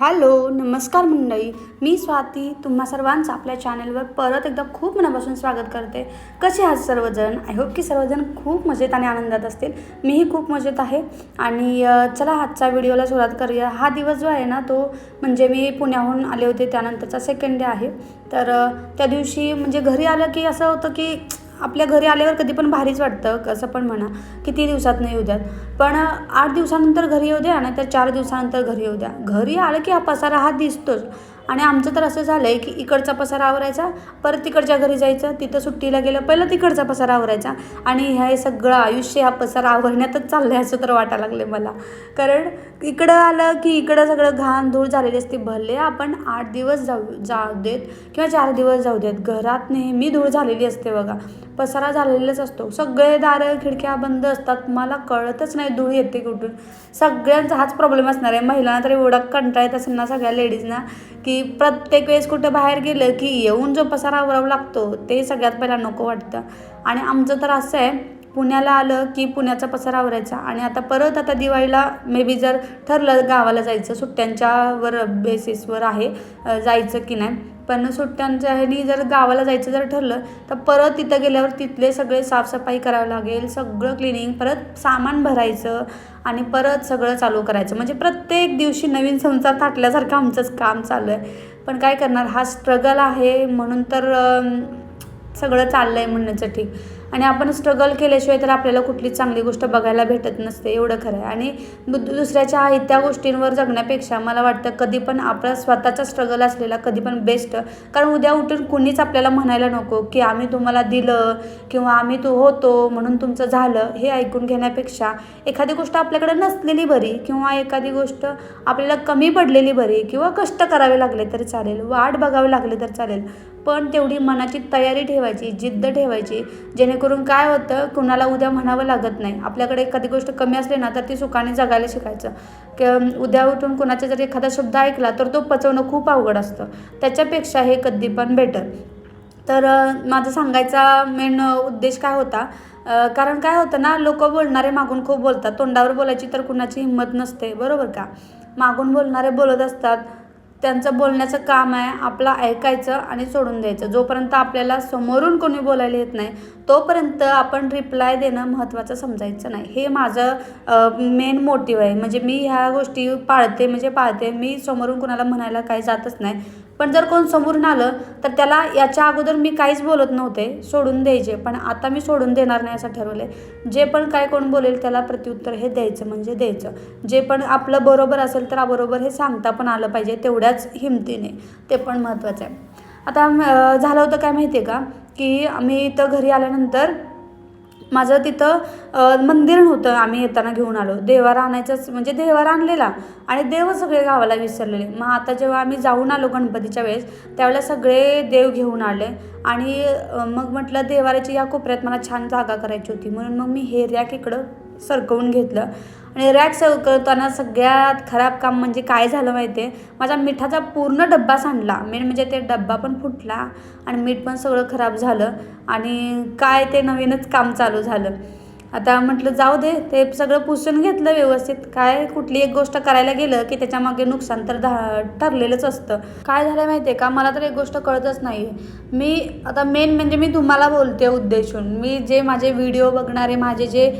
Hello नमस्कार मंडळी. मी स्वाती तुम्हा सर्वांचं आपल्या चॅनलवर परत एकदा खूप मनापासून स्वागत करते. कसे आहात सर्वजण? आय होप की सर्वजण खूप मजेत आणि आनंदात असतील. मीही खूप मजेत आहे. आणि चला आजच्या व्हिडिओला सुरुवात करूया. हा दिवस जो आहे ना तो म्हणजे मी पुण्याहून आले होते. त्यानंतरचा सेकंड डे आहे. तर त्या दिवशी म्हणजे घरी आलं की असं होतं की आपल्या घरी आल्यावर कधी पण भारीच वाटतं कसं पण म्हणा. किती दिवसात नाही येऊ द्यात. पण आठ दिवसानंतर घरी येऊ द्या नाही तर चार दिवसानंतर घरी येऊ द्या. घरी आलं की हा पसारा हा दिसतोच. आणि आमचं तर असं झालं आहे की इकडचा पसारा आवरायचा परत तिकडच्या घरी जायचं तिथं सुट्टीला गेलं पहिलं तिकडचा पसारा आवरायचा. आणि हे सगळं आयुष्य हा पसारा आवरण्यातच चाललं आहे असं तर वाटायला लागले मला. कारण इकडं आलं की इकडं सगळं घाण धूळ झालेली असते. भले आपण आठ दिवस जाऊ जाऊ देत किंवा चार दिवस जाऊ देत घरात नेहमी धूळ झालेली असते बघा. पसारा झालेलाच असतो. सगळे दारं खिडक्या बंद असतात. मला कळतच नाही धूळ येते कुठून. सगळ्यांचा हाच प्रॉब्लेम असणार आहे. महिलांना तरी एवढा कंटाळ येत असेल ना सगळ्या लेडीजना की प्रत्येक वेळेस कुठं बाहेर गेलं की येऊन जो पसारा आवरावा लागतो ते सगळ्यात पहिला नको वाटतं. आणि आमचं तर असं आहे पुण्याला आलं की पुण्याचा पसारा आवरायचा. आणि आता परत आता दिवाळीला मे बी जर ठरलं गावाला जायचं सुट्ट्यांच्यावर बेसिसवर आहे जायचं की नाही पण सुट्ट्यांच्या ह्यानी जर गावाला जायचं जर ठरलं तर परत तिथं गेल्यावर तिथले सगळे साफसफाई करावं लागेल सगळं क्लिनिंग परत सामान भरायचं आणि परत सगळं चालू करायचं. म्हणजे प्रत्येक दिवशी नवीन संसार थाटल्यासारखं आमचंच काम चालू आहे. पण काय करणार? हा स्ट्रगल आहे. म्हणून तर सगळं चाललं आहे म्हणण्याचं ठीक. आणि आपण स्ट्रगल केल्याशिवाय तर आपल्याला कुठली चांगली गोष्ट बघायला भेटत नसते एवढं खरं आहे. आणि दुसऱ्याच्या आहेत त्या गोष्टींवर जगण्यापेक्षा मला वाटतं कधी पण आपला स्वतःचा स्ट्रगल असलेला कधी पण बेस्ट कारण उद्या उठून कुणीच आपल्याला म्हणायला नको की आम्ही तुम्हाला दिलं किंवा आम्ही तो होतो म्हणून तुमचं झालं हे ऐकून घेण्यापेक्षा एखादी गोष्ट आपल्याकडे नसलेली बरी किंवा एखादी गोष्ट आपल्याला कमी पडलेली बरी किंवा कष्ट करावे लागले तरी चालेल वाट बघावी लागले तर चालेल. पण तेवढी मनाची तयारी ठेवायची जिद्द ठेवायची. जेणेकरून काय होतं कुणाला उद्या म्हणावं लागत नाही. आपल्याकडे एखादी गोष्ट कमी असली ना तर ती सुखाने जगायला शिकायचं. क उद्या उठून कुणाचा जर एखादा शब्द ऐकला तर तो पचवणं खूप अवघड असतं. त्याच्यापेक्षा हे कधी पण बेटर तर माझा सांगायचा मेन उद्देश काय होता? कारण काय होतं ना लोक बोलणारे मागून खूप बोलतात. तोंडावर बोलायची तर कुणाची हिंमत नसते. बरोबर का? मागून बोलणारे बोलत असतात. त्यांचं बोलण्याचं काम आहे आपलं ऐकायचं आणि सोडून द्यायचं. जोपर्यंत आपल्याला समोरून कोणी बोलायला येत नाही तोपर्यंत आपण रिप्लाय देणं महत्त्वाचं समजायचं नाही. हे माझं मेन मोटिव्ह आहे. म्हणजे मी ह्या गोष्टी पाळते म्हणजे पाळते. मी समोरून कोणाला म्हणायला काही जातच नाही. पण जर कोण समोरून आलं तर त्याला याच्या अगोदर मी काहीच बोलत नव्हते सोडून द्यायचे. पण आता मी सोडून देणार नाही असं ठरवलं. आहे जे पण काय कोण बोलेल त्याला प्रत्युत्तर हे द्यायचं म्हणजे द्यायचं. जे पण आपलं बरोबर असेल तर बरोबर हे सांगता पण आलं पाहिजे तेवढ्याच हिमतीने. ते पण महत्त्वाचं आहे. आता झालं होतं काय माहिती आहे का? की मी इथं घरी आल्यानंतर माझं तिथं मंदिर नव्हतं. आम्ही येताना घेऊन आलो. देवार आणायचंच म्हणजे देवार आणलेला. आणि देव सगळे गावाला विसरलेले. मग आता जेव्हा आम्ही जाऊन आलो गणपतीच्या वेळेस त्यावेळेला सगळे देव घेऊन आले. आणि मग म्हटलं देवाराची या कोपऱ्यात मला छान जागा करायची होती. म्हणून मग मी हे रॅक इकडं सरकवून घेतलं. आणि रॅक सरकवताना सगळ्यात खराब काम म्हणजे काय झालं माहिती आहे माझा मिठाचा पूर्ण डब्बा सांडला. मेन म्हणजे ते डब्बा पण फुटला आणि मीठ पण सगळं खराब झालं आणि काय ते नवीनच काम चालू झालं. आता म्हटलं जाऊ दे. ते सगळं पुसून घेतलं व्यवस्थित. काय कुठली एक गोष्ट करायला गेलं की त्याच्यामागे नुकसान तर धा ठरलेलंच असतं. काय झालं माहिती आहे का? मला तर एक गोष्ट कळतच नाही मी आता मेन म्हणजे मी तुम्हाला बोलते उद्देशून. मी जे माझे व्हिडिओ बघणारे माझे जे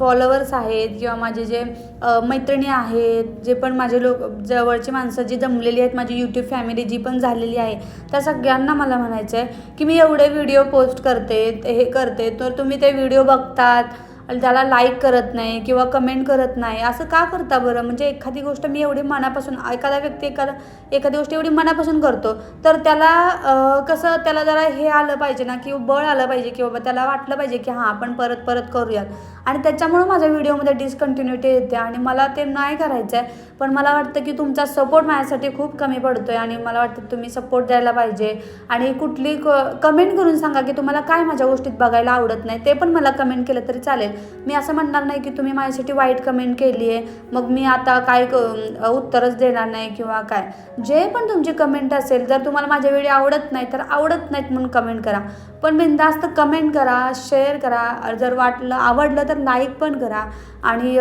फॉलोअर्स आहेत किंवा माझे जे मैत्रिणी आहेत जे पण माझे लोक जवळची माणसं जी जमलेली आहेत माझी यूट्यूब फॅमिली जी पण झालेली आहे त्या सगळ्यांना मला म्हणायचं आहे की मी एवढे व्हिडिओ पोस्ट करते हे करते तर तुम्ही ते व्हिडिओ बघतात. त्याला लाईक करत नाही किंवा कमेंट करत नाही. असं का करता बरं? म्हणजे एखादी गोष्ट मी एवढी मनापासून एखादा व्यक्ती एखादा एखादी गोष्ट एवढी मनापासून करतो तर त्याला कसं त्याला जरा हे आलं पाहिजे ना की बळ आलं पाहिजे की बाबा त्याला वाटलं पाहिजे की हां आपण परत परत करूयात. आणि त्याच्यामुळं माझ्या व्हिडिओमध्ये डिस्कंटिन्युटी येते आणि मला ते नाही करायचं आहे पण मला वाटतं की तुमचा सपोर्ट माझ्यासाठी खूप कमी पडतो आहे आणि मला वाटतं तुम्ही सपोर्ट द्यायला पाहिजे. आणि कुठली क कमेंट करून सांगा की तुम्हाला काय माझ्या गोष्टीत बघायला आवडत नाही ते पण मला कमेंट केलं तरी चालेल. मी असं म्हणणार नाही की तुम्ही माझ्यासाठी वाईट कमेंट केली आहे मग मी आता काय क- उत्तरच देणार नाही किंवा काय. जे पण तुमची कमेंट असेल जर तुम्हाला माझ्या व्हिडिओ आवडत नाही तर आवडत नाहीत म्हणून कमेंट करा. पण बिनधास्त कमेंट करा शेअर करा. जर वाटलं आवडलं तर लाईक पण करा. आणि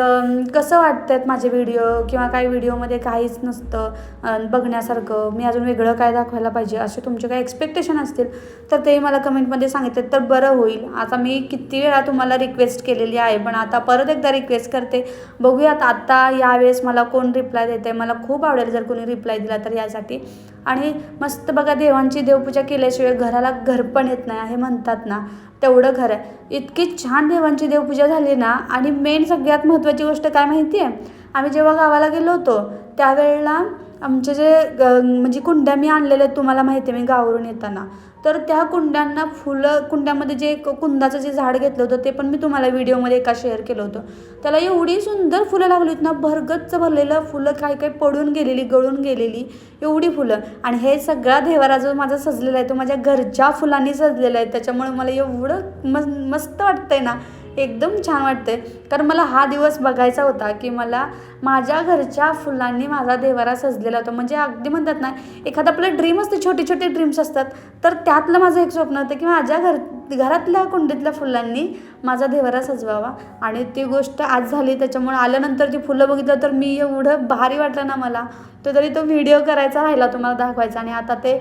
कसं वाटतात माझे व्हिडिओ किंवा काही व्हिडिओमध्ये काहीच नसतं बघण्यासारखं मी अजून वेगळं काय दाखवायला पाहिजे असे तुमचे काही एक्सपेक्टेशन असतील तर ते मला कमेंटमध्ये सांगितलं तर बरं होईल. आता मी किती वेळा तुम्हाला रिक्वेस्ट केले केलेली आहे. पण आता परत एकदा रिक्वेस्ट करते. बघूयात आता यावेळेस मला कोण रिप्लाय देते मला खूप आवडेल जर कोणी रिप्लाय दिला तर यासाठी. आणि मस्त बघा देवांची देवपूजा केल्याशिवाय घराला घर पण येत नाही हे म्हणतात ना. तेवढं खरं आहे. इतकी छान देवांची देवपूजा झाली ना. आणि मेन सगळ्यात महत्त्वाची गोष्ट काय माहिती आहे आम्ही जेव्हा गावाला गेलो होतो त्यावेळेला आमचे जे ग- म्हणजे कुंड्या मी आणलेल्या आहेत तुम्हाला माहिती आहे मी गावावरून येताना. तर त्या कुंड्यांना फुलं कुंड्यामध्ये जे एक कुंदाचं जे झाड घेतलं होतं ते पण मी तुम्हाला व्हिडिओमध्ये एका शेअर केलं होतं. त्याला एवढी सुंदर फुलं लागली होती ना भरगच्च भरलेलं फुलं काही काही पडून गेलेली गळून गेलेली एवढी फुलं. आणि हे सगळा देवारा जो माझा सजलेला आहे तो माझ्या घरच्या फुलांनी सजलेला आहे. त्याच्यामुळे मला एवढं मस मस्त वाटतंय ना. एकदम छान वाटते कारण मला हा दिवस बघायचा होता की मला माझ्या घरच्या फुलांनी माझा देवारा सजलेला होता. म्हणजे अगदी म्हणतात ना एखादं आपलं ड्रीम असते छोटे छोटे ड्रीम्स असतात तर त्यातलं माझं एक स्वप्न होतं की माझ्या घर घरातल्या कुंडीतल्या फुलांनी माझा देवारा सजवावा. आणि ती गोष्ट आज झाली त्याच्यामुळे आल्यानंतर ती फुलं बघितलं तर मी एवढं भारी वाटलं ना मला. तो तरी तो व्हिडिओ करायचा राहिला तुम्हाला दाखवायचा. आणि आता ते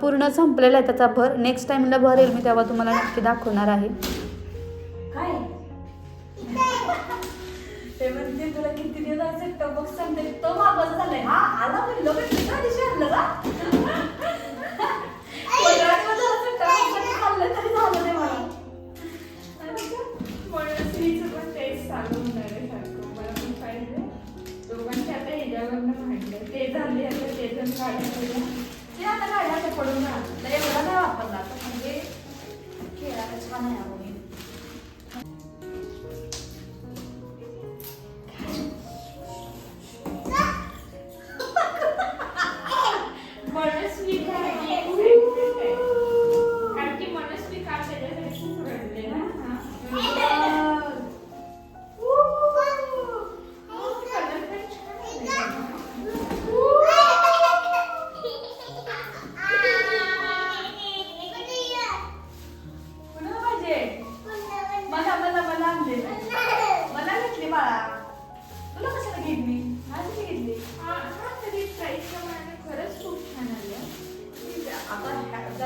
पूर्ण संपलेलं आहे त्याचा भर. नेक्स्ट टाईमला भर येईल मी तेव्हा तुम्हाला नक्की दाखवणार आहे. सांगते तो मागच झालाय हा आला पण दुसऱ्या दिवशी आणलं का? ते झाले आता ते जण पडल्या ते आता अशा पडून राहतात एवढा नाही वापरला. आता म्हणजे खेळायला छान आहे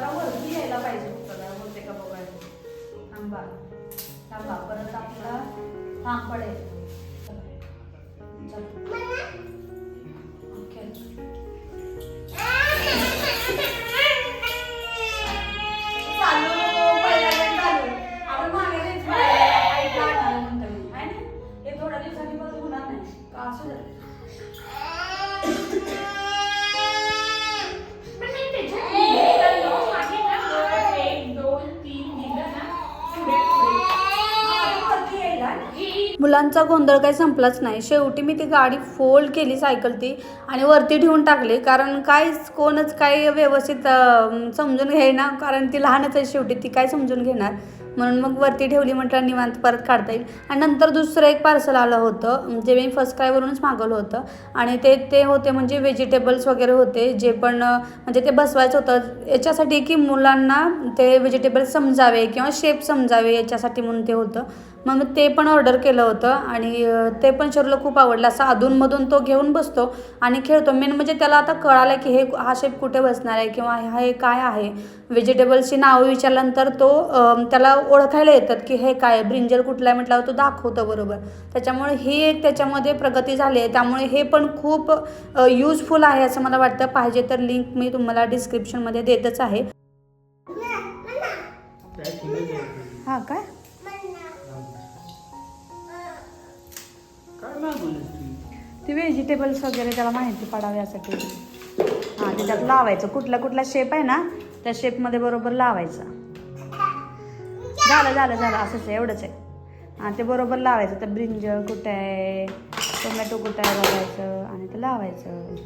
जरा वरती यायला पाहिजे होतं जरा होते का बघायला थांबा. थांबा परत आपला थांब पडेल मुलांचा गोंधळ काही संपलाच नाही. शेवटी मी ती गाडी फोल्ड केली सायकल ती आणि वरती ठेवून टाकली. कारण काहीच कोणच काही व्यवस्थित समजून घेईना. कारण ती लहानच आहे शेवटी ती काय समजून घेणार? म्हणून मग वरती ठेवली म्हटलं निवांत परत काढता येईल. आणि नंतर दुसरं एक पार्सल आलं होतं जे मी फर्स्ट क्रायवरूनच मागवलं होतं. आणि ते ते होते म्हणजे व्हेजिटेबल्स वगैरे होते जे पण म्हणजे ते बसवायचं होतं. याच्यासाठी की मुलांना ते व्हेजिटेबल्स समजावे किंवा शेप समजावे याच्यासाठी म्हणून ते होतं. मग मी ते पण ऑर्डर केलं होतं आणि ते पण शरूला खूप आवडलं. असं अधूनमधून तो घेऊन बसतो आणि खेळतो. मेन म्हणजे त्याला आता कळालं की हे हा शेप कुठे बसणार आहे किंवा हा हे काय आहे. व्हेजिटेबल्सची नावं विचारल्यानंतर तो त्याला ओळखायला येतात की हे काय ब्रिंजल कुठला आहे म्हटल्यावर तो दाखवतो बरोबर. त्याच्यामुळे ही एक त्याच्यामध्ये प्रगती झाली आहे. त्यामुळे हे पण खूप यूजफुल आहे असं मला वाटतं. पाहिजे तर लिंक मी तुम्हाला डिस्क्रिप्शनमध्ये देतच आहे. हा काय? ते? व्हेजिटेबल्स वगैरे त्याला माहिती पडावी यासाठी. हां त्याच्यात लावायचं. कुठला कुठला शेप आहे ना त्या शेपमध्ये बरोबर लावायचं. झालं झालं झालं असंच आहे एवढंच आहे. आणि ते बरोबर लावायचं तर ब्रिंजल कुठं आहे टोमॅटो कुठं आहे बघायचं आणि ते लावायचं.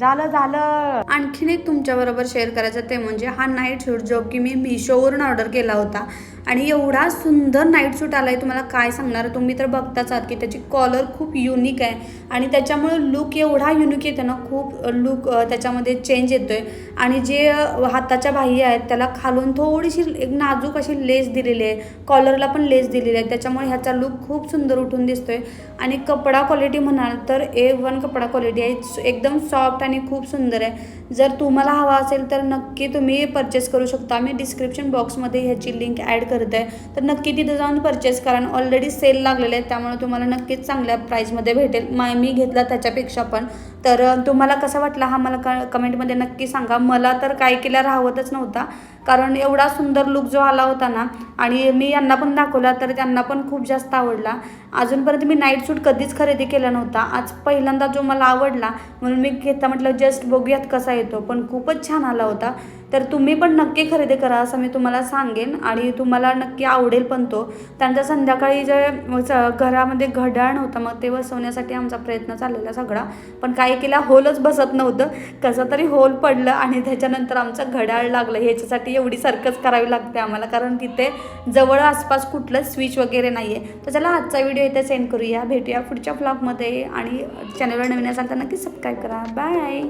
झालं झालं. आणखीन एक तुमच्याबरोबर शेअर करायचं ते म्हणजे हा नाईट सूट जो की मी मिशोवरून ऑर्डर केला होता. आणि एवढा सुंदर नाईट सूट आला आहे तुम्हाला काय सांगणार? तुम्ही तर बघताच आहात की त्याची कॉलर खूप युनिक आहे. आणि त्याच्यामुळे लुक एवढा युनिक येतो ना खूप लुक त्याच्यामध्ये चेंज येतो आहे आणि जे हाताच्या बाह्य आहेत त्याला खालून थोडीशी एक नाजूक अशी लेस दिलेली आहे. कॉलरला पण लेस दिलेली आहे. त्याच्यामुळे ह्याचा लुक खूप सुंदर उठून दिसतोय. आणि कपडा क्वालिटी म्हणाल तर ए वन कपडा क्वालिटी आहे. एकदम सॉफ्ट आणि आणि खूप सुंदर आहे. जर तुम्हाला हवा असेल तर नक्की तुम्ही परचेस करू शकता. मी डिस्क्रिप्शन बॉक्समध्ये ह्याची लिंक ॲड करत. आहे तर नक्की तिथे जाऊन परचेस करा. ऑलरेडी सेल लागलेले आहे त्यामुळे तुम्हाला नक्कीच चांगल्या प्राईजमध्ये भेटेल. मा मी घेतला त्याच्यापेक्षा पण. तर तुम्हाला कसा वाटला हा मला क कमेंटमध्ये नक्की सांगा. मला तर काय केल्या राहवतच नव्हता. कारण एवढा सुंदर लुक जो आला होता ना आणि मी यांना पण दाखवला तर त्यांना पण खूप जास्त आवडला. अजूनपर्यंत मी नाईट सूट कधीच खरेदी केला नव्हता. आज पहिल्यांदा जो मला आवडला म्हणून मी घेता म्हटलं जस्ट बघूयात कसा येतो. पण खूपच छान आला होता. तर तुम्ही पण नक्की खरेदी करा असं मी तुम्हाला सांगेन. आणि तुम्हाला नक्की आवडेल पण तो. त्यानंतर संध्याकाळी जे च- घरामध्ये घड्याळ नव्हतं मग ते बसवण्यासाठी आमचा प्रयत्न चाललेला सगळा. पण काय केला होलच बसत नव्हतं. कसं तरी होल पडलं आणि त्याच्यानंतर आमचं घड्याळ लागलं. ह्याच्यासाठी एवढी सर्कस करावी लागते आम्हाला. कारण तिथे जवळ आसपास कुठलं स्विच वगैरे नाही आहे तर चला आजचा व्हिडिओ इथे सेंड करूया. भेटूया पुढच्या ब्लॉगमध्ये आणि चॅनलवर नवीन असाल तर नक्की सबस्क्राईब करा. बाय